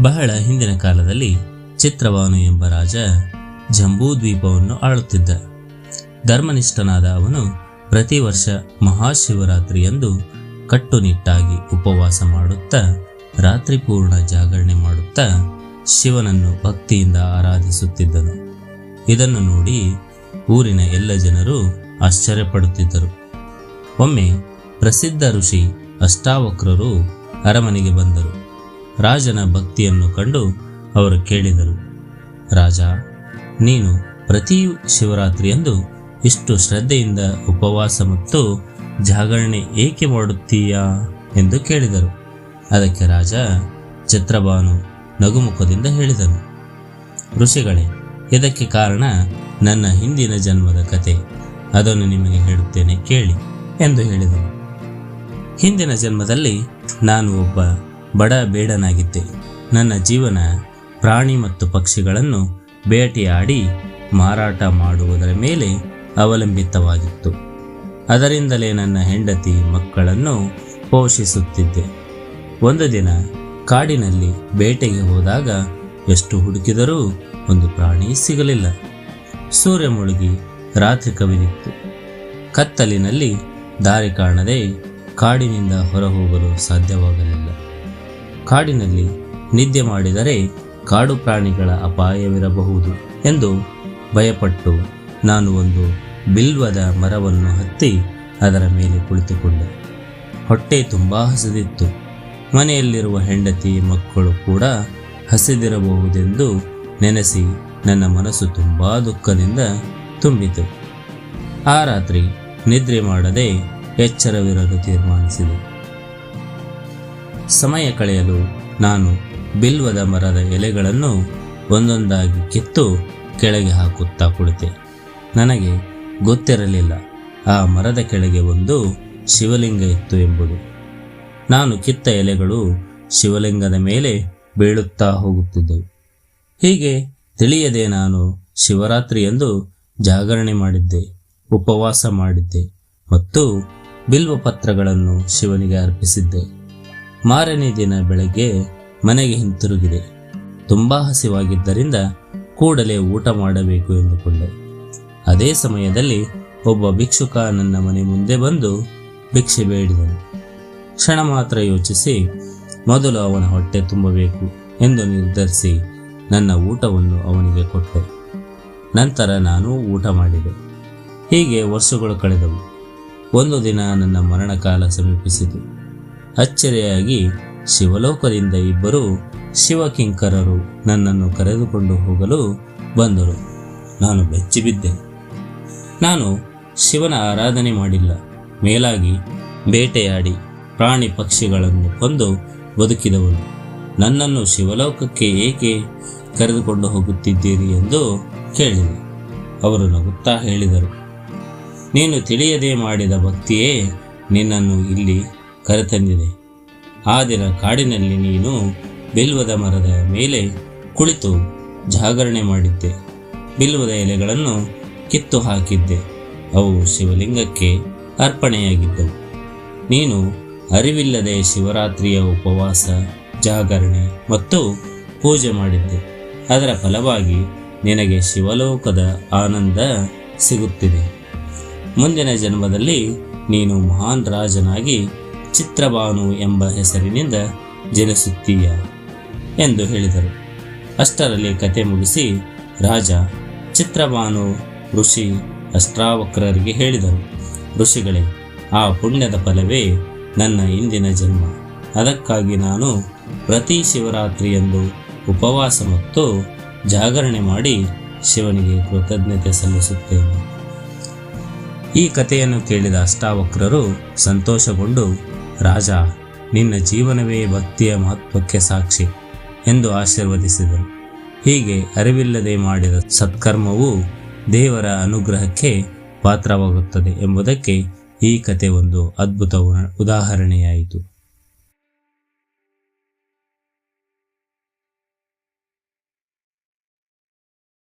ಬಹಳ ಹಿಂದಿನ ಕಾಲದಲ್ಲಿ ಚಿತ್ರವಾನು ಎಂಬ ರಾಜ ಜಂಬೂದ್ವೀಪವನ್ನು ಆಳುತ್ತಿದ್ದ. ಧರ್ಮನಿಷ್ಠನಾದ ಅವನು ಪ್ರತಿ ವರ್ಷ ಮಹಾಶಿವರಾತ್ರಿಯಂದು ಕಟ್ಟುನಿಟ್ಟಾಗಿ ಉಪವಾಸ ಮಾಡುತ್ತಾ ರಾತ್ರಿ ಪೂರ್ಣ ಜಾಗರಣೆ ಮಾಡುತ್ತಾ ಶಿವನನ್ನು ಭಕ್ತಿಯಿಂದ ಆರಾಧಿಸುತ್ತಿದ್ದನು. ಇದನ್ನು ನೋಡಿ ಊರಿನ ಎಲ್ಲ ಜನರು ಆಶ್ಚರ್ಯಪಡುತ್ತಿದ್ದರು. ಒಮ್ಮೆ ಪ್ರಸಿದ್ಧ ಋಷಿ ಅಷ್ಟಾವಕ್ರರು ಅರಮನೆಗೆ ಬಂದರು. ರಾಜನ ಭಕ್ತಿಯನ್ನು ಕಂಡು ಅವರು ಕೇಳಿದರು, ರಾಜ, ನೀನು ಪ್ರತಿ ಶಿವರಾತ್ರಿಯಂದು ಇಷ್ಟು ಶ್ರದ್ಧೆಯಿಂದ ಉಪವಾಸ ಮತ್ತು ಜಾಗರಣೆ ಏಕೆ ಮಾಡುತ್ತೀಯಾ? ಎಂದು ಕೇಳಿದರು. ಅದಕ್ಕೆ ರಾಜ ಚಿತ್ರಭಾನು ನಗುಮುಖದಿಂದ ಹೇಳಿದನು, ಋಷಿಗಳೇ, ಇದಕ್ಕೆ ಕಾರಣ ನನ್ನ ಹಿಂದಿನ ಜನ್ಮದ ಕತೆ. ಅದನ್ನು ನಿಮಗೆ ಹೇಳುತ್ತೇನೆ ಕೇಳಿ ಎಂದು ಹೇಳಿದನು. ಹಿಂದಿನ ಜನ್ಮದಲ್ಲಿ ನಾನು ಒಬ್ಬ ಬಡ ಬೇಡನಾಗಿದ್ದೆ. ನನ್ನ ಜೀವನ ಪ್ರಾಣಿ ಮತ್ತು ಪಕ್ಷಿಗಳನ್ನು ಬೇಟೆಯಾಡಿ ಮಾರಾಟ ಮಾಡುವುದರ ಮೇಲೆ ಅವಲಂಬಿತವಾಗಿತ್ತು. ಅದರಿಂದಲೇ ನನ್ನ ಹೆಂಡತಿ ಮಕ್ಕಳನ್ನು ಪೋಷಿಸುತ್ತಿದ್ದೆ. ಒಂದು ದಿನ ಕಾಡಿನಲ್ಲಿ ಬೇಟೆಗೆ ಹೋದಾಗ ಎಷ್ಟು ಹುಡುಕಿದರೂ ಒಂದು ಪ್ರಾಣಿ ಸಿಗಲಿಲ್ಲ. ಸೂರ್ಯ ಮುಳುಗಿ ರಾತ್ರಿ ಕವಿದಿತ್ತು. ಕತ್ತಲಿನಲ್ಲಿ ದಾರಿ ಕಾಣದೆ ಕಾಡಿನಿಂದ ಹೊರಹೋಗಲು ಸಾಧ್ಯವಾಗಲಿಲ್ಲ. ಕಾಡಿನಲ್ಲಿ ನಿದ್ದೆ ಮಾಡಿದರೆ ಕಾಡು ಪ್ರಾಣಿಗಳ ಅಪಾಯವಿರಬಹುದು ಎಂದು ಭಯಪಟ್ಟು ನಾನು ಒಂದು ಬಿಲ್ವದ ಮರವನ್ನು ಹತ್ತಿ ಅದರ ಮೇಲೆ ಕುಳಿತುಕೊಂಡೆ. ಹೊಟ್ಟೆ ತುಂಬ ಹಸಿದಿತ್ತು. ಮನೆಯಲ್ಲಿರುವ ಹೆಂಡತಿ ಮಕ್ಕಳು ಕೂಡ ಹಸಿದಿರಬಹುದೆಂದು ನೆನೆಸಿ ನನ್ನ ಮನಸ್ಸು ತುಂಬ ದುಃಖದಿಂದ ತುಂಬಿತು. ಆ ರಾತ್ರಿ ನಿದ್ರೆ ಮಾಡದೆ ಎಚ್ಚರವಿರಲು ತೀರ್ಮಾನಿಸಿದೆ. ಸಮಯ ಕಳೆಯಲು ನಾನು ಬಿಲ್ವದ ಮರದ ಎಲೆಗಳನ್ನು ಒಂದೊಂದಾಗಿ ಕಿತ್ತು ಕೆಳಗೆ ಹಾಕುತ್ತಾ ಕುಳಿತೆ. ನನಗೆ ಗೊತ್ತಿರಲಿಲ್ಲ. ಆ ಮರದ ಕೆಳಗೆ ಒಂದು ಶಿವಲಿಂಗ ಇತ್ತು ಎಂಬುದು. ನಾನು ಕಿತ್ತ ಎಲೆಗಳು ಶಿವಲಿಂಗದ ಮೇಲೆ ಬೀಳುತ್ತಾ ಹೋಗುತ್ತಿದ್ದವು. ಹೀಗೆ ತಿಳಿಯದೆ ನಾನು ಶಿವರಾತ್ರಿಯಂದು ಜಾಗರಣೆ ಮಾಡಿದ್ದೆ, ಉಪವಾಸ ಮಾಡಿದ್ದೆ ಮತ್ತು ಬಿಲ್ವ ಪತ್ರಗಳನ್ನು ಶಿವನಿಗೆ ಅರ್ಪಿಸಿದ್ದೆ. ಮಾರನೇ ದಿನ ಬೆಳಗ್ಗೆ ಮನೆಗೆ ಹಿಂತಿರುಗಿದೆ. ತುಂಬಾ ಹಸಿವಾಗಿದ್ದರಿಂದ ಕೂಡಲೇ ಊಟ ಮಾಡಬೇಕು ಎಂದುಕೊಂಡೆ. ಅದೇ ಸಮಯದಲ್ಲಿ ಒಬ್ಬ ಭಿಕ್ಷುಕ ನನ್ನ ಮನೆ ಮುಂದೆ ಬಂದು ಭಿಕ್ಷೆ ಬೇಡಿದನು. ಕ್ಷಣ ಮಾತ್ರ ಯೋಚಿಸಿ, ಮೊದಲು ಅವನ ಹೊಟ್ಟೆ ತುಂಬಬೇಕು ಎಂದು ನಿರ್ಧರಿಸಿ ನನ್ನ ಊಟವನ್ನು ಅವನಿಗೆ ಕೊಟ್ಟೆ. ನಂತರ ನಾನು ಊಟ ಮಾಡಿದೆ. ಹೀಗೆ ವರ್ಷಗಳು ಕಳೆದವು. ಒಂದು ದಿನ ನನ್ನ ಮರಣಕಾಲ ಸಮೀಪಿಸಿತು. ಅಚ್ಚರಿಯಾಗಿ ಶಿವಲೋಕದಿಂದ ಇಬ್ಬರು ಶಿವಕಿಂಕರರು ನನ್ನನ್ನು ಕರೆದುಕೊಂಡು ಹೋಗಲು ಬಂದರು. ನಾನು ಬೆಚ್ಚಿಬಿದ್ದೆ. ನಾನು ಶಿವನ ಆರಾಧನೆ ಮಾಡಿಲ್ಲ. ಮೇಲಾಗಿ ಬೇಟೆಯಾಡಿ ಪ್ರಾಣಿ ಪಕ್ಷಿಗಳನ್ನು ಕೊಂದು ಬದುಕಿದವನು. ನನ್ನನ್ನು ಶಿವಲೋಕಕ್ಕೆ ಏಕೆ ಕರೆದುಕೊಂಡು ಹೋಗುತ್ತಿದ್ದೀರಿ ಎಂದು ಕೇಳಿದೆ ಅವರು ನಗುತ್ತಾ ಹೇಳಿದರು, ನೀನು ತಿಳಿಯದೆ ಮಾಡಿದ ಭಕ್ತಿಯೇ ನಿನ್ನನ್ನು ಇಲ್ಲಿ ಕರೆತಂದಿದೆ. ಆ ದಿನ ಕಾಡಿನಲ್ಲಿ ನೀನು ಬಿಲ್ವದ ಮರದ ಮೇಲೆ ಕುಳಿತು ಜಾಗರಣೆ ಮಾಡಿದ್ದೆ. ಬಿಲ್ವದ ಎಲೆಗಳನ್ನು ಕಿತ್ತು ಹಾಕಿದ್ದೆ. ಅವು ಶಿವಲಿಂಗಕ್ಕೆ ಅರ್ಪಣೆಯಾಗಿದ್ದವು. ನೀನು ಅರಿವಿಲ್ಲದೆ ಶಿವರಾತ್ರಿಯ ಉಪವಾಸ, ಜಾಗರಣೆ ಮತ್ತು ಪೂಜೆ ಮಾಡಿದ್ದೆ. ಅದರ ಫಲವಾಗಿ ನಿನಗೆ ಶಿವಲೋಕದ ಆನಂದ ಸಿಗುತ್ತಿದೆ. ಮುಂದಿನ ಜನ್ಮದಲ್ಲಿ ನೀನು ಮಹಾನ್ ರಾಜನಾಗಿ ಚಿತ್ರಭಾನು ಎಂಬ ಹೆಸರಿನಿಂದ ಜನಿಸುತ್ತೀಯ ಎಂದು ಹೇಳಿದರು. ಅಷ್ಟರಲ್ಲಿ ಕತೆ ಮುಗಿಸಿ ರಾಜ ಚಿತ್ರಭಾನು ಋಷಿ ಅಷ್ಟಾವಕ್ರರಿಗೆ ಹೇಳಿದರು, ಋಷಿಗಳೇ, ಆ ಪುಣ್ಯದ ಫಲವೇ ನನ್ನ ಇಂದಿನ ಜನ್ಮ. ಅದಕ್ಕಾಗಿ ನಾನು ಪ್ರತಿ ಶಿವರಾತ್ರಿಯಂದು ಉಪವಾಸ ಮತ್ತು ಜಾಗರಣೆ ಮಾಡಿ ಶಿವನಿಗೆ ಕೃತಜ್ಞತೆ ಸಲ್ಲಿಸುತ್ತೇನೆ. ಈ ಕಥೆಯನ್ನು ಕೇಳಿದ ಅಷ್ಟಾವಕ್ರರು ಸಂತೋಷಗೊಂಡು ರಾಜ, ನಿನ್ನ ಜೀವನವೇ ಭಕ್ತಿಯ ಮಹತ್ವಕ್ಕೆ ಸಾಕ್ಷಿ ಎಂದು ಆಶೀರ್ವದಿಸಿದರು ಹೀಗೆ ಅರಿವಿಲ್ಲದೆ ಮಾಡಿದ ಸತ್ಕರ್ಮವು ದೇವರ ಅನುಗ್ರಹಕ್ಕೆ ಪಾತ್ರವಾಗುತ್ತದೆ ಎಂಬುದಕ್ಕೆ ಈ ಕತೆ ಒಂದು ಅದ್ಭುತ ಉದಾಹರಣೆಯಾಯಿತು.